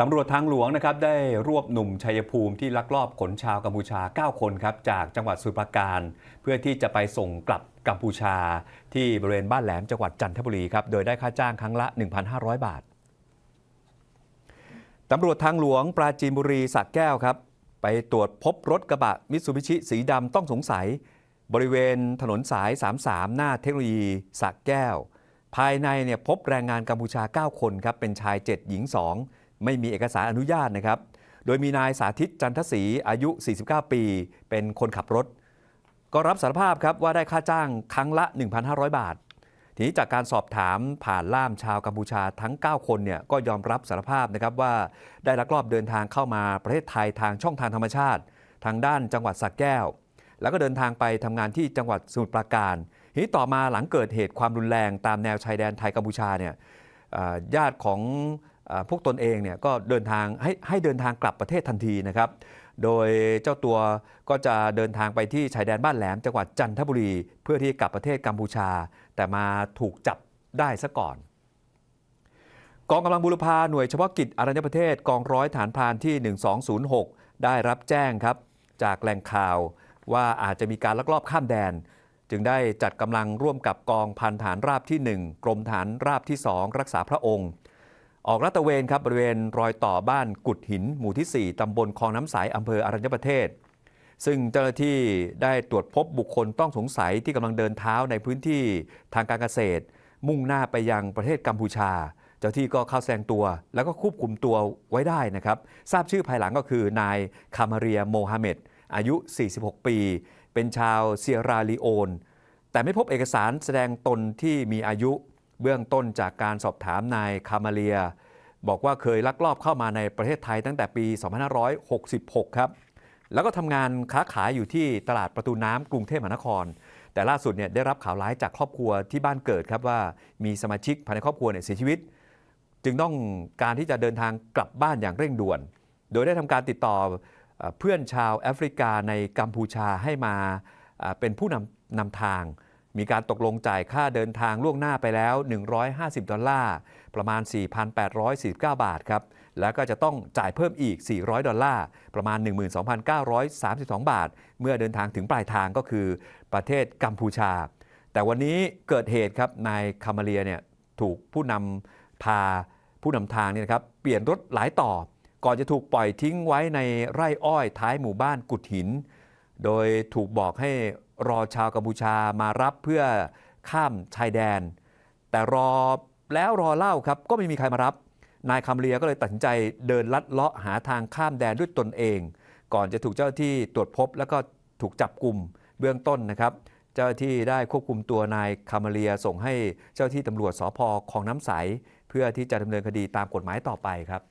ตำรวจทางหลวงนะครับได้รวบหนุ่มชัยภูมิที่ลักลอบขนชาวกัมพูชา 9 คนครับจากจังหวัดสุพรราการ เพื่อที่จะไปส่งกลับกัมพูชา ที่บริเวณบ้านแหลมจังหวัดจันทบุรีครับโดยได้ค่าจ้างครั้งละ 1,500 บาทตำรวจทางหลวงปราจีนบุรีสักแก้วครับ ไปตรวจพบรถกระบะมิตซูบิชิสีดำต้องสงสัย บริเวณถนนสาย 33 หน้าเทคโนโลยีสักแก้ว ภายในเนี่ยพบแรงงานกัมพูชา 9 คนครับเป็นชาย 7 หญิง 2 ไม่มีเอกสารอนุญาตนะครับ โดยมีนายสาธิตจันทศรีอายุ 49 ปี เป็นคนขับรถ ก็รับสารภาพครับว่าได้ค่าจ้างครั้งละ 1,500 บาท ทีนี้จากการสอบถามผ่านล่ามชาวกัมพูชาทั้ง 9 คนเนี่ยก็ยอมรับสารภาพนะครับว่าได้ลักลอบเดินทางเข้ามาประเทศไทยทางช่องทางธรรมชาติ ทางด้านจังหวัดสักแก้ว แล้วก็เดินทางไปทำงานที่จังหวัดสมุทรปราการทีนี้ต่อมาหลังเกิดเหตุความรุนแรงตามแนวชายแดนไทยกัมพูชาเนี่ยญาติของ พวกตนเองเนี่ยก็เดินทางให้ให้เดินทางกลับประเทศทันทีนะครับ โดยเจ้าตัวก็จะเดินทางไปที่ชายแดนบ้านแหลมจังหวัดจันทบุรี เพื่อที่จะกลับประเทศกัมพูชา แต่มาถูกจับได้ซะก่อนกองกำลังบุรพาหน่วยเฉพาะกิจอรัญญประเทศกองร้อยฐานพรานที่ 1206 ได้รับแจ้งครับ จากแหล่งข่าวว่าอาจจะมีการลักลอบข้ามแดน จึงได้จัดกำลังร่วมกับกองพันฐานราบที่ 1 กรมฐานราบที่ 2 รักษาพระองค์ ออกลาดตระเวนครับบริเวณรอยต่อบ้านกุดหิน หมู่ที่ 4 ตำบลคลองน้ำใสอำเภออรัญญประเทศ ซึ่งเจ้าหน้าที่ได้ตรวจพบบุคคลต้องสงสัยที่กำลังเดินเท้าในพื้นที่ทางการเกษตร มุ่งหน้าไปยังประเทศกัมพูชา เจ้าที่ก็เข้าแสดงตัว แล้วก็ควบคุมตัวไว้ได้นะครับทราบชื่อภายหลังก็คือนายคามาเรียโมฮัมเหม็ดอายุ 46 ปี เป็นชาวเซียราลีโอน แต่ไม่พบเอกสารแสดงตนที่มีอายุ เบื้องต้นจากการสอบถามนายคามาเรีย บอกว่าเคยลักลอบเข้ามาในประเทศไทยตั้งแต่ปี 2566 ครับ แล้วก็ทำงานค้าขายอยู่ที่ตลาดประตูน้ำกรุงเทพมหานคร แต่ล่าสุดเนี่ยได้รับข่าวร้ายจากครอบครัวที่บ้านเกิดครับว่ามีสมาชิกภายในครอบครัวเนี่ยเสียชีวิต จึงต้องการที่จะเดินทางกลับบ้านอย่างเร่งด่วน โดยได้ทำการติดต่อเพื่อนชาวแอฟริกาในกัมพูชาให้มาเป็นผู้นำนำทาง มีการตกลงจ่ายค่าเดินทางล่วงหน้าไปแล้ว 150 ดอลลาร์ ประมาณ 4,849 บาทครับ แล้วก็จะต้องจ่ายเพิ่มอีก 400 ดอลลาร์ ประมาณ 12,932 บาท เมื่อเดินทางถึงปลายทางก็คือประเทศกัมพูชา แต่วันนี้เกิดเหตุครับ นายคามาเรียเนี่ยถูกผู้นำพาผู้นำทางเนี่ยนะครับเปลี่ยนรถหลายต่อ ก่อนจะถูกปล่อยทิ้งไว้ในไร่อ้อยท้ายหมู่บ้านกุดหิน โดยถูกบอกให้ รอชาวกัมพูชามารับเพื่อข้ามชายแดน แต่รอแล้วรอเล่าครับก็ไม่มีใครมารับ นายคำเลียก็เลยตัดสินใจเดินลัดเลาะหาทางข้ามแดนด้วยตนเอง ก่อนจะถูกเจ้าที่ตรวจพบแล้วก็ถูกจับกลุ่มเบื้องต้นนะครับ เจ้าที่ได้ควบคุมตัวนายคามาเลียส่งให้เจ้าที่ตำรวจสพคลองน้ำใส เพื่อที่จะดำเนินคดีตามกฎหมายต่อไปครับ